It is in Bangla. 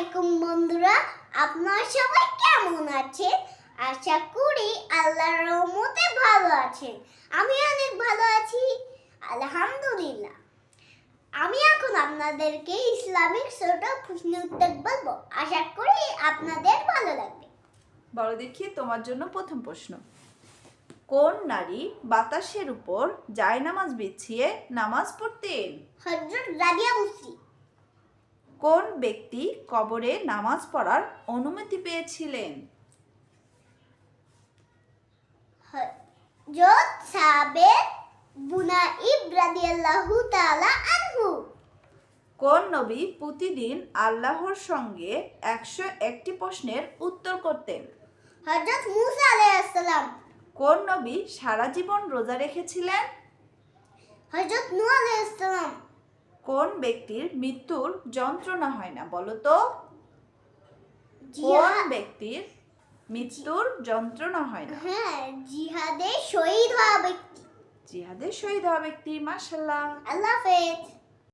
আলাইকুম বন্ধুরা আপনারা সবাই কেমন আছেন? আশা করি আল্লাহর রহমতে ভালো আছেন। আমি অনেক ভালো আছি আলহামদুলিল্লাহ। আমি এখন আপনাদেরকে ইসলামিক ছোট প্রশ্ন উত্তর বলব। আশা করি আপনাদের ভালো লাগবে। বড় দেখি তোমার জন্য প্রথম প্রশ্ন। কোন নারী বাতাসের উপর জায়নামাজ বিছিয়ে নামাজ পড়তেন? হজরত রাবিয়া মুসরি কোন ব্যক্তি কবরে নামাজ পড়ার অনুমতি পেয়েছিলেন? কোন নবী প্রতিদিন আল্লাহর সঙ্গে একশো একটি প্রশ্নের উত্তর করতেন? হজরত মুসা কোন নবী সারা জীবন রোজা রেখেছিলেন? হজরত নূহ আলাইহিস সালাম। কোন ব্যক্তির মৃত্যুর যন্ত্রণা হয় না বলো তো কোন ব্যক্তির মৃত্যুর যন্ত্রণা হয় না? হ্যাঁ জিহাদে শহীদ হওয়া ব্যক্তি। জিহাদে শহীদ হওয়া ব্যক্তি মাসাল্লাহ আল্লাহ হাফেজ।